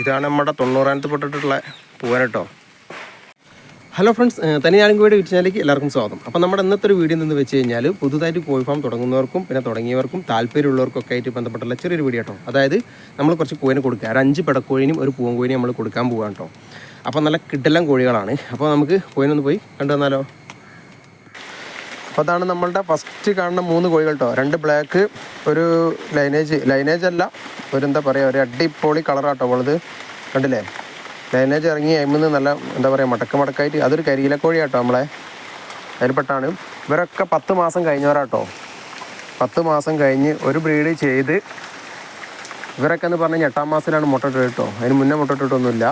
ഇതാണ് നമ്മുടെ തൊണ്ണൂറാനത്ത് പെട്ടിട്ടുള്ള പൂവൻ കേട്ടോ ഹലോ ഫ്രണ്ട്സ് തനിയാലും കൂടി വീട്ടിലേക്ക് എല്ലാവർക്കും സ്വാഗതം. അപ്പോൾ നമ്മുടെ ഇന്നത്തെ ഒരു വീഡിയോ എന്ന് വെച്ച് കഴിഞ്ഞാൽ പുതുതായിട്ട് കോഴി ഫാം തുടങ്ങുന്നവർക്കും പിന്നെ തുടങ്ങിയവർക്കും താല്പര്യമുള്ളവർക്കൊക്കെ ആയിട്ട് ബന്ധപ്പെട്ടുള്ള ചെറിയൊരു വീഡിയോ കേട്ടോ. അതായത് നമ്മൾ കുറച്ച് കോഴിനെ കൊടുക്കുക. ഒരു അഞ്ച് പെടക്കോഴിനും ഒരു പൂവൻ കോഴിനും നമ്മൾ കൊടുക്കാൻ പോകാം കേട്ടോ. അപ്പോൾ നല്ല കിഡലം കോഴികളാണ്. അപ്പോൾ നമുക്ക് കോഴിനൊന്ന് പോയി കണ്ടു തന്നാലോ? അപ്പോൾ അതാണ് നമ്മളുടെ ഫസ്റ്റ് കാണുന്ന മൂന്ന് കോഴികൾ കേട്ടോ രണ്ട് ബ്ലാക്ക് ഒരു ലൈനേജ് ലൈനേജ് അല്ല ഒരു എന്താ പറയുക ഒരു അടിപൊളി കളറാട്ടോ അവളത് കണ്ടില്ലേ? ലൈനേജ് ഇറങ്ങി അയിമെന്ന് നല്ല എന്താ പറയുക മടക്ക മടക്കായിട്ട് അതൊരു കരിയിലക്കോഴി ആട്ടോ നമ്മളെ. അതിൽപ്പെട്ടാണ് ഇവരൊക്കെ പത്ത് മാസം കഴിഞ്ഞവരാട്ടോ പത്ത് മാസം കഴിഞ്ഞ് ഒരു ബ്രീഡ് ചെയ്ത് ഇവരൊക്കെ എന്ന് പറഞ്ഞാൽ എട്ടാം മാസത്തിലാണ് മുട്ടയിട്ടത് കേട്ടോ അതിന് മുന്നേ മുട്ടയിട്ടിട്ടൊന്നുമില്ല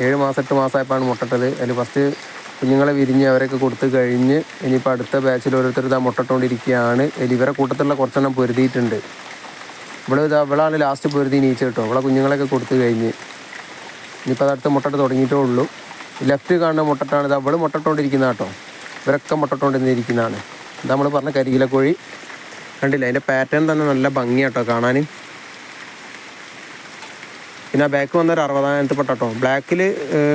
ഏഴ് മാസം എട്ട് മാസമായപ്പോഴാണ് മുട്ടയിട്ടത് അതിൽ ഫസ്റ്റ് കുഞ്ഞുങ്ങളെ വിരിഞ്ഞ് അവരൊക്കെ കൊടുത്ത് കഴിഞ്ഞ് ഇനിയിപ്പോൾ അടുത്ത ബാച്ചിൽ ഓരോരുത്തർ ഇതാ മുട്ടട്ടുകൊണ്ടിരിക്കുകയാണ് എലിവരെ കൂട്ടത്തിലുള്ള കുറച്ചെണ്ണം പൊരുതിയിട്ടുണ്ട്. ഇവിടെ ഇതാ ഇവളാണ് ലാസ്റ്റ് പൊരുതി നീച്ച കേട്ടോ ഇവിടെ കുഞ്ഞുങ്ങളൊക്കെ കൊടുത്തു കഴിഞ്ഞ്. ഇനിയിപ്പോൾ അതടുത്ത് മുട്ടട്ട് തുടങ്ങിയിട്ടേ ഉള്ളൂ. ലെഫ്റ്റ് കാണുന്ന മുട്ടട്ടാണ് ഇത് ഇവൾ മുട്ടട്ടോണ്ടിരിക്കുന്ന കേട്ടോ. ഇവരൊക്കെ മുട്ടട്ടോണ്ടിരിക്കുന്നതാണ്. ഇത് നമ്മൾ പറഞ്ഞ കരിയിലക്കോഴി. കണ്ടില്ല? അതിന്റെ പാറ്റേൺ തന്നെ നല്ല ഭംഗിയാട്ടോ കാണാൻ പിന്നെ ആ ബാക്ക് വന്നൊരു അറുപതായിരത്തി പെട്ടോ ബ്ലാക്കിൽ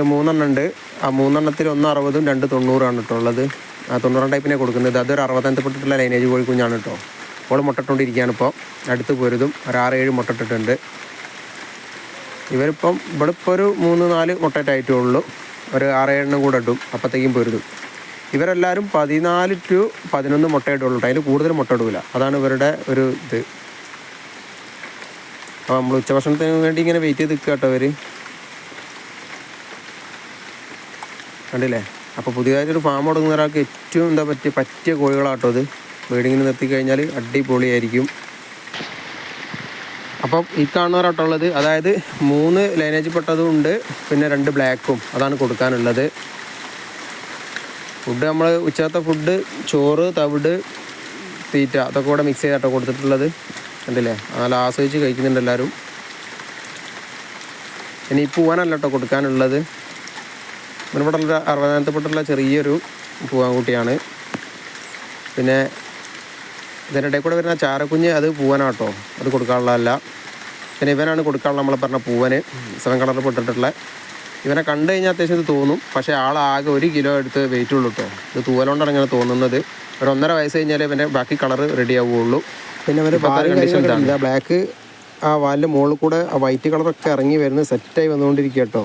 മൂന്നെണ്ണം ഉണ്ട്. ആ മൂന്നെണ്ണത്തിൽ ഒന്ന് അറുപതും രണ്ട് തൊണ്ണൂറാണ് കേട്ടോ ഉള്ളത്. ആ തൊണ്ണൂറാം ടൈപ്പിനെ കൊടുക്കുന്നത്. അതൊരു അറുപതായിരത്തി പെട്ടിട്ടുള്ള ലൈനേജ് കോഴി കുഞ്ഞാണ് കേട്ടോ അവൾ മുട്ടട്ടുകൊണ്ടിരിക്കുകയാണ് ഇപ്പോൾ അടുത്ത് പോരുതും ഒരു ആറ് ഏഴ് മുട്ടട്ടിട്ടുണ്ട്. ഇവരിപ്പം ഇവിടെ ഇപ്പോൾ ഒരു മൂന്ന് നാല് മുട്ടയിട്ടായിട്ടേ ഉള്ളൂ ഒരു ആറേഴെണ്ണം കൂടെ ഇടും. അപ്പോഴത്തേക്കും പൊരുതും. ഇവരെല്ലാവരും പതിനാല് ടു പതിനൊന്ന് മുട്ടയിടുള്ളൂ അതിൽ കൂടുതൽ മുട്ട ഇടൂല അതാണ് ഇവരുടെ ഒരു ഇത്. അപ്പോൾ നമ്മൾ ഉച്ചഭക്ഷണത്തിന് വേണ്ടി ഇങ്ങനെ വെയിറ്റ് ചെയ്ത് നിൽക്കുക കേട്ടോ അവർ കണ്ടില്ലേ? അപ്പോൾ പുതിയതായിട്ടൊരു ഫാം തുടങ്ങുന്ന ഒരാൾക്ക് ഏറ്റവും എന്താ പറ്റിയ പറ്റിയ കോഴികളാട്ടോ അത്. വീടിങ്ങനെ നിർത്തി കഴിഞ്ഞാൽ അടിപൊളിയായിരിക്കും. അപ്പം ഈ കാണുന്നവരാട്ടോ ഉള്ളത്. അതായത് മൂന്ന് ലൈനേജ് പെട്ടതും ഉണ്ട്. പിന്നെ രണ്ട് ബ്ലാക്കും അതാണ് കൊടുക്കാനുള്ളത്. ഫുഡ് നമ്മൾ ഉച്ചത്തെ ഫുഡ് ചോറ് തവിട് തീറ്റ അതൊക്കെ കൂടെ മിക്സ് ചെയ്താട്ടോ കൊടുത്തിട്ടുള്ളത്. കണ്ടില്ലേ? നല്ല ആസ്വദിച്ച് കഴിക്കുന്നുണ്ട് എല്ലാവരും. ഇനി പൂവാനല്ല കേട്ടോ കൊടുക്കാനുള്ളത്. ഇവിടെ അറുപതാമത്തെ പൊട്ടുള്ള ചെറിയൊരു പൂവാൻകുട്ടിയാണ് പിന്നെ ഇടയിൽ കൂടെ വരുന്ന ചാരക്കുഞ്ഞ് അത് പൂവനാട്ടോ. അത് കൊടുക്കാനുള്ളതല്ല. പിന്നെ ഇവനാണ് കൊടുക്കാനുള്ള നമ്മളെ പറഞ്ഞ പൂവന്. സെവൻ കളറിൽ പെട്ടിട്ടുള്ള. ഇവനെ കണ്ടു കഴിഞ്ഞാൽ അത്യാവശ്യം ഇത് തോന്നും. പക്ഷേ ആളാകെ ഒരു കിലോ എടുത്ത് വെയിറ്റ് ഉള്ളൂ കേട്ടോ ഇത് തൂവലോണ്ടാണ് ഇങ്ങനെ തോന്നുന്നത്. ഒരു ഒന്നര വയസ്സ് കഴിഞ്ഞാൽ ഇവന്റെ ബാക്കി കളർ റെഡി ആവുകയുള്ളൂ. പിന്നെ അവന് കണ്ടീഷൻ ബ്ലാക്ക് ആ വാലിന്റെ മുകളിൽ കൂടെ ആ വൈറ്റ് കളറൊക്കെ ഇറങ്ങി വരുന്നത് സെറ്റായി വന്നുകൊണ്ടിരിക്കുക കേട്ടോ